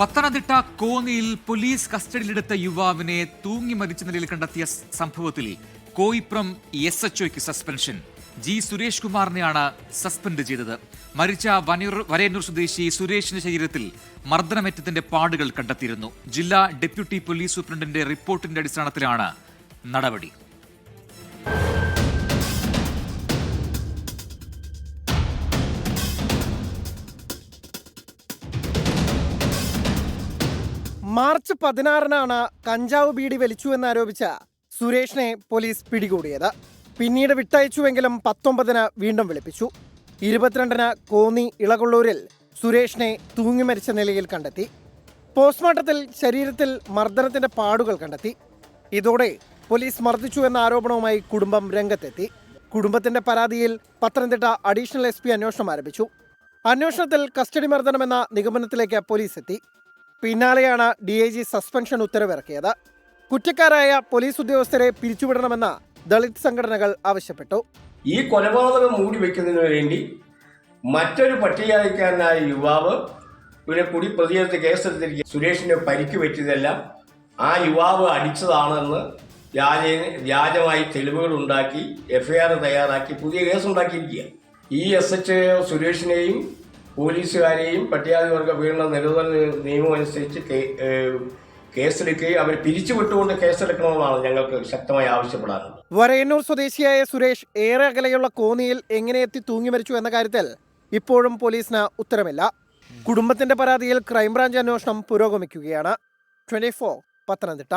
പത്തനംതിട്ട കോന്നിയിൽ പോലീസ് കസ്റ്റഡിയിലെടുത്ത യുവാവിനെ തൂങ്ങി മരിച്ച നിലയിൽ കണ്ടെത്തിയ സംഭവത്തിൽ കോയിപ്രം എസ് എച്ച് ഒക്ക് സസ്പെൻഷൻ. ജി സുരേഷ് കുമാറിനെയാണ് സസ്പെൻഡ് ചെയ്തത്. മരിച്ച വനയൂർ വരയന്നൂർ സ്വദേശി സുരേഷിന്റെ ശരീരത്തിൽ മർദ്ദനമേറ്റത്തിന്റെ പാടുകൾ കണ്ടെത്തിയിരുന്നു. ജില്ലാ ഡെപ്യൂട്ടി പോലീസ് സൂപ്രണ്ടിന്റെ റിപ്പോർട്ടിന്റെ അടിസ്ഥാനത്തിലാണ് നടപടി. മാർച്ച് പതിനാറിനാണ് കഞ്ചാവ് ബീഡി വലിച്ചു എന്നാരോപിച്ച സുരേഷിനെ പോലീസ് പിടികൂടിയത്. പിന്നീട് വിട്ടയച്ചുവെങ്കിലും പത്തൊമ്പതിന് വീണ്ടും വിളിപ്പിച്ചു. ഇരുപത്തിരണ്ടിന് കോന്നി ഇളകൊള്ളൂരിൽ സുരേഷിനെ തൂങ്ങി മരിച്ച നിലയിൽ കണ്ടെത്തി. പോസ്റ്റ്മോർട്ടത്തിൽ ശരീരത്തിൽ മർദ്ദനത്തിന്റെ പാടുകൾ കണ്ടെത്തി. ഇതോടെ പോലീസ് മർദ്ദിച്ചു എന്ന ആരോപണവുമായി കുടുംബം രംഗത്തെത്തി. കുടുംബത്തിന്റെ പരാതിയിൽ പത്തനംതിട്ട അഡീഷണൽ എസ് പി അന്വേഷണം ആരംഭിച്ചു. അന്വേഷണത്തിൽ കസ്റ്റഡി മർദ്ദനമെന്ന നിഗമനത്തിലേക്ക് പോലീസ് എത്തി. പിന്നാലെയാണ് ഡി ഐ ജി സസ്പെൻഷൻ ഉത്തരവിറക്കിയത്. കുറ്റക്കാരായ പോലീസ് ഉദ്യോഗസ്ഥരെ പിരിച്ചുവിടണമെന്ന് ദളിത് സംഘടനകൾ ആവശ്യപ്പെട്ടു. ഈ കൊലപാതകം മൂടി വെക്കുന്നതിന് വേണ്ടി മറ്റൊരു പട്ടികജാതിക്കാരനായ യുവാവ് ഇവരെ കൂടി പ്രതിയെടുത്ത് കേസെടുത്തിരിക്കുക. സുരേഷിന് പരിക്ക് പറ്റിയതെല്ലാം ആ യുവാവ് അടിച്ചതാണെന്ന് വ്യാജ വ്യാജമായി തെളിവുകൾ ഉണ്ടാക്കി എഫ്ഐആർ തയ്യാറാക്കി പുതിയ കേസ് ഉണ്ടാക്കിയിരിക്കുക ഈ എസ് എച്ച് സുരേഷിനെയും പോലീസുകാരെയും പട്ടികജാതിവർഗ പീഡന നിരോധന നിയമം അനുസരിച്ച് കേസെടുക്കുകയും അവർ പിരിച്ചുവിട്ടുകൊണ്ട് കേസെടുക്കണമെന്നാണ് ഞങ്ങൾക്ക് ശക്തമായി ആവശ്യപ്പെടാറുള്ളത്. വരയന്നൂർ സ്വദേശിയായ സുരേഷ് ഏറെ അകലെയുള്ള കോന്നിയിൽ എങ്ങനെ എത്തി തൂങ്ങി മരിച്ചു എന്ന കാര്യത്തിൽ ഇപ്പോഴും പോലീസിന് ഉത്തരമില്ല. കുടുംബത്തിന്റെ പരാതിയിൽ ക്രൈംബ്രാഞ്ച് അന്വേഷണം പുരോഗമിക്കുകയാണ്. Twenty four Pathanamthitta.